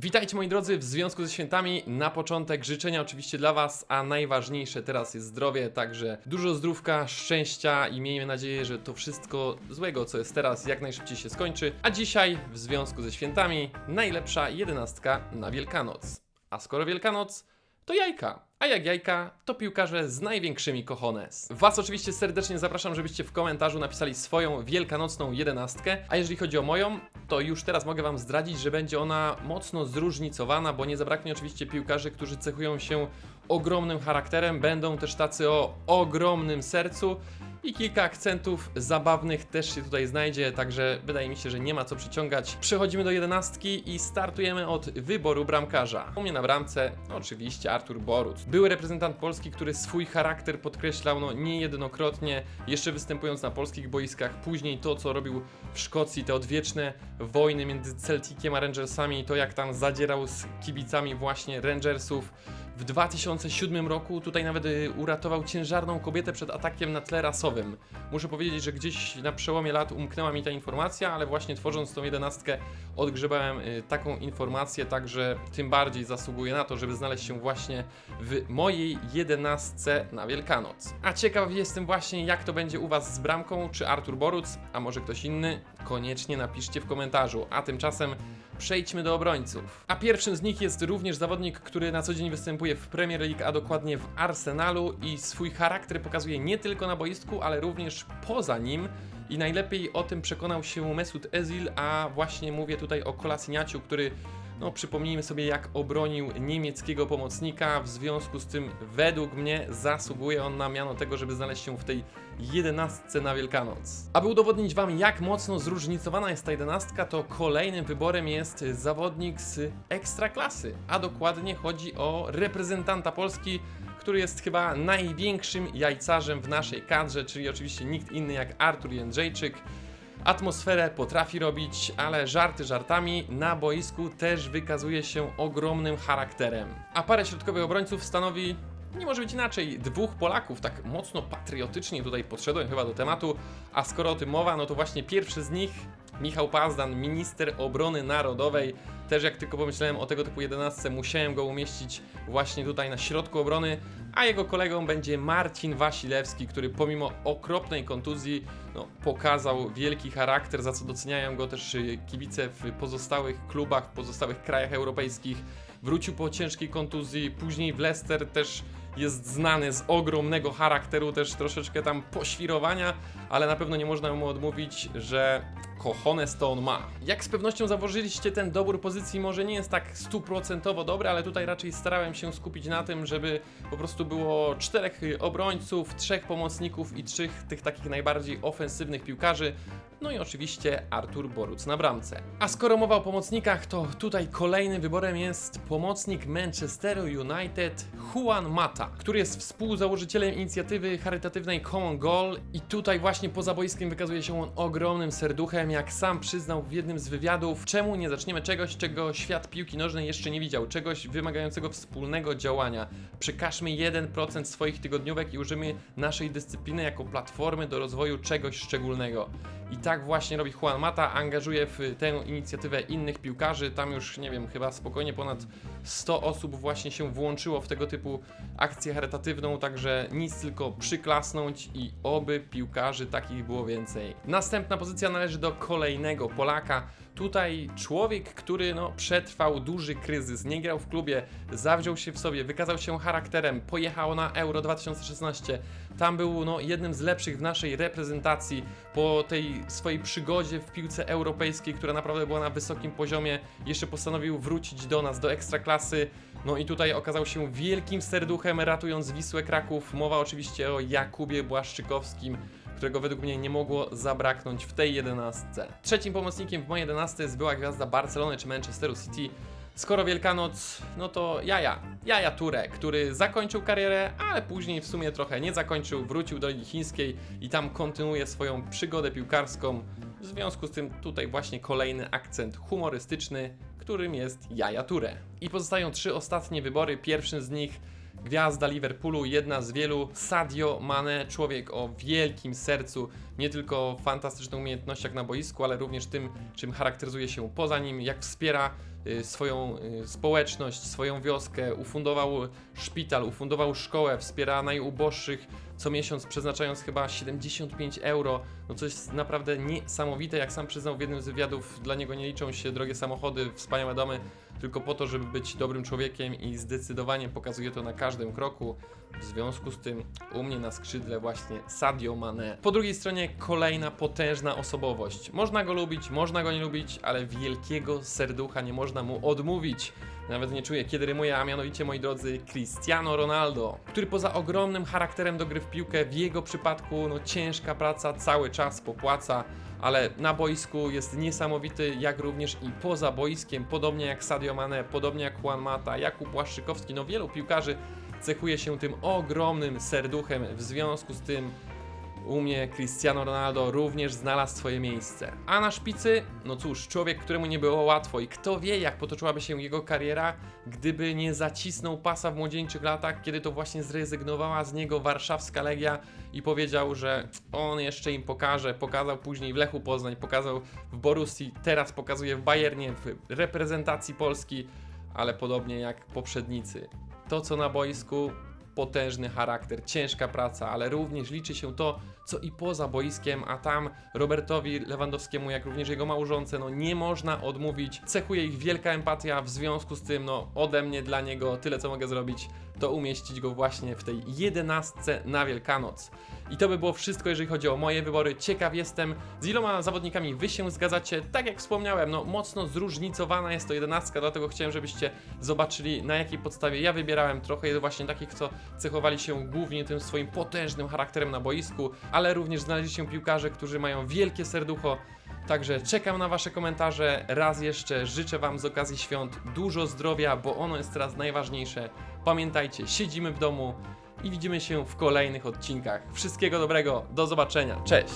Witajcie moi drodzy, w związku ze świętami na początek życzenia oczywiście dla Was, a najważniejsze teraz jest zdrowie, także dużo zdrówka, szczęścia i miejmy nadzieję, że to wszystko złego, co jest teraz, jak najszybciej się skończy. A dzisiaj, w związku ze świętami, najlepsza jedenastka na Wielkanoc. A skoro Wielkanoc, to jajka. A jak jajka, to piłkarze z największymi cojones. Was oczywiście serdecznie zapraszam, żebyście w komentarzu napisali swoją wielkanocną jedenastkę. A jeżeli chodzi o moją, to już teraz mogę Wam zdradzić, że będzie ona mocno zróżnicowana, bo nie zabraknie oczywiście piłkarzy, którzy cechują się ogromnym charakterem, będą też tacy o ogromnym sercu. I kilka akcentów zabawnych też się tutaj znajdzie, także wydaje mi się, że nie ma co przyciągać. Przechodzimy do jedenastki i startujemy od wyboru bramkarza. U mnie na bramce oczywiście Artur Boruc. Były reprezentant Polski, który swój charakter podkreślał no niejednokrotnie, jeszcze występując na polskich boiskach. Później to, co robił w Szkocji, te odwieczne wojny między Celticiem a Rangersami, to jak tam zadzierał z kibicami właśnie Rangersów. W 2007 roku tutaj nawet y, uratował ciężarną kobietę przed atakiem na tle rasowym. Muszę powiedzieć, że gdzieś na przełomie lat umknęła mi ta informacja, ale właśnie tworząc tą jedenastkę odgrzebałem y, taką informację, także tym bardziej zasługuje na to, żeby znaleźć się właśnie w mojej jedenastce na Wielkanoc. A ciekaw jestem właśnie, jak to będzie u Was z bramką, czy Artur Boruc, a może ktoś inny? Koniecznie napiszcie w komentarzu. A tymczasem Przejdźmy do obrońców. A pierwszym z nich jest również zawodnik, który na co dzień występuje w Premier League, a dokładnie w Arsenalu i swój charakter pokazuje nie tylko na boisku, ale również poza nim. I najlepiej o tym przekonał się Mesut Özil, a właśnie mówię tutaj o Kolasiniaciu, który no, przypomnijmy sobie, jak obronił niemieckiego pomocnika. W związku z tym, według mnie, zasługuje on na miano tego, żeby znaleźć się w tej jedenastce na Wielkanoc. Aby udowodnić Wam, jak mocno zróżnicowana jest ta jedenastka, to kolejnym wyborem jest zawodnik z ekstraklasy, a dokładnie chodzi o reprezentanta Polski, który jest chyba największym jajcarzem w naszej kadrze, czyli oczywiście nikt inny jak Artur Jędrzejczyk. Atmosferę potrafi robić, ale żarty żartami, na boisku też wykazuje się ogromnym charakterem. A parę środkowych obrońców stanowi nie może być inaczej. Dwóch Polaków, tak mocno patriotycznie tutaj podszedłem chyba do tematu, a skoro o tym mowa, no to właśnie pierwszy z nich, Michał Pazdan, minister obrony narodowej. Też jak tylko pomyślałem o tego typu 11, musiałem go umieścić właśnie tutaj na środku obrony, a jego kolegą będzie Marcin Wasilewski, który pomimo okropnej kontuzji no, pokazał wielki charakter, za co doceniają go też y, kibice w pozostałych klubach, w pozostałych krajach europejskich. Wrócił po ciężkiej kontuzji, później w Leicester też jest znany z ogromnego charakteru, też troszeczkę tam poświrowania, ale na pewno nie można mu odmówić, że cojones to on ma. Jak z pewnością założyliście, ten dobór pozycji może nie jest tak stuprocentowo dobry, ale tutaj raczej starałem się skupić na tym, żeby po prostu było czterech obrońców, trzech pomocników i trzech tych takich najbardziej ofensywnych piłkarzy. No i oczywiście Artur Boruc na bramce. A skoro mowa o pomocnikach, to tutaj kolejnym wyborem jest pomocnik Manchesteru United Juan Mata, który jest współzałożycielem inicjatywy charytatywnej Common Goal i tutaj właśnie poza boiskiem wykazuje się on ogromnym serduchem, jak sam przyznał w jednym z wywiadów. Czemu nie zaczniemy czegoś, czego świat piłki nożnej jeszcze nie widział, czegoś wymagającego wspólnego działania. Przekażmy 1% swoich tygodniówek i użymy naszej dyscypliny jako platformy do rozwoju czegoś szczególnego. I tak właśnie robi Juan Mata, angażuje w tę inicjatywę innych piłkarzy. Tam już, nie wiem, chyba spokojnie ponad 100 osób właśnie się włączyło w tego typu akcję charytatywną, także nic tylko przyklasnąć i oby piłkarzy takich było więcej. Następna pozycja należy do kolejnego Polaka. Tutaj człowiek, który no, przetrwał duży kryzys, nie grał w klubie, zawziął się w sobie, wykazał się charakterem, pojechał na Euro 2016. Tam był no, jednym z lepszych w naszej reprezentacji po tej swojej przygodzie w piłce europejskiej, która naprawdę była na wysokim poziomie. Jeszcze postanowił wrócić do nas, do ekstraklasy. No i tutaj okazał się wielkim serduchem, ratując Wisłę Kraków. Mowa oczywiście o Jakubie Błaszczykowskim którego według mnie nie mogło zabraknąć w tej jedenastce. Trzecim pomocnikiem w mojej jedenastce jest była gwiazda Barcelony czy Manchesteru City. Skoro Wielkanoc, no to Jaja, Jaja Ture, który zakończył karierę, ale później w sumie trochę nie zakończył, wrócił do Ligi Chińskiej i tam kontynuuje swoją przygodę piłkarską. W związku z tym tutaj właśnie kolejny akcent humorystyczny, którym jest Jaja Ture. I pozostają trzy ostatnie wybory. Pierwszym z nich gwiazda Liverpoolu, jedna z wielu, Sadio Mane, człowiek o wielkim sercu, nie tylko fantastycznych umiejętnościach na boisku, ale również tym, czym charakteryzuje się poza nim, jak wspiera swoją y, społeczność, swoją wioskę, ufundował szpital, ufundował szkołę, wspiera najuboższych, co miesiąc przeznaczając chyba 75 euro, no coś naprawdę niesamowite, jak sam przyznał w jednym z wywiadów, dla niego nie liczą się drogie samochody, wspaniałe domy, tylko po to, żeby być dobrym człowiekiem i zdecydowanie pokazuje to na każdym kroku. W związku z tym u mnie na skrzydle właśnie Sadio Mane. Po drugiej stronie kolejna potężna osobowość. Można go lubić, można go nie lubić, ale wielkiego serducha nie można mu odmówić. Nawet nie czuję, kiedy rymuje, a mianowicie, moi drodzy, Cristiano Ronaldo, który poza ogromnym charakterem do gry w piłkę, w jego przypadku, no ciężka praca cały czas popłaca, ale na boisku jest niesamowity, jak również i poza boiskiem, podobnie jak Sadio Mane, podobnie jak Juan Mata, Jakub Błaszczykowski, no wielu piłkarzy cechuje się tym ogromnym serduchem, w związku z tym u mnie Cristiano Ronaldo również znalazł swoje miejsce. A na szpicy, no cóż, człowiek, któremu nie było łatwo i kto wie, jak potoczyłaby się jego kariera, gdyby nie zacisnął pasa w młodzieńczych latach, kiedy to właśnie zrezygnowała z niego warszawska Legia i powiedział, że on jeszcze im pokaże. Pokazał później w Lechu Poznań, pokazał w Borussii, teraz pokazuje w Bayernie, w reprezentacji Polski, ale podobnie jak poprzednicy. To, co na boisku, potężny charakter, ciężka praca, ale również liczy się to, co i poza boiskiem, a tam Robertowi Lewandowskiemu, jak również jego małżonce, no nie można odmówić. Cechuje ich wielka empatia, w związku z tym, no ode mnie dla niego tyle, co mogę zrobić, to umieścić go właśnie w tej jedenastce na Wielkanoc. I to by było wszystko, jeżeli chodzi o moje wybory. Ciekaw jestem, z iloma zawodnikami wy się zgadzacie. Tak jak wspomniałem, no mocno zróżnicowana jest to jedenastka, dlatego chciałem, żebyście zobaczyli na jakiej podstawie ja wybierałem trochę właśnie takich, co cechowali się głównie tym swoim potężnym charakterem na boisku, ale również znaleźli się piłkarze, którzy mają wielkie serducho. Także czekam na Wasze komentarze. Raz jeszcze życzę Wam z okazji świąt dużo zdrowia, bo ono jest teraz najważniejsze. Pamiętajcie, siedzimy w domu i widzimy się w kolejnych odcinkach. Wszystkiego dobrego, do zobaczenia, cześć!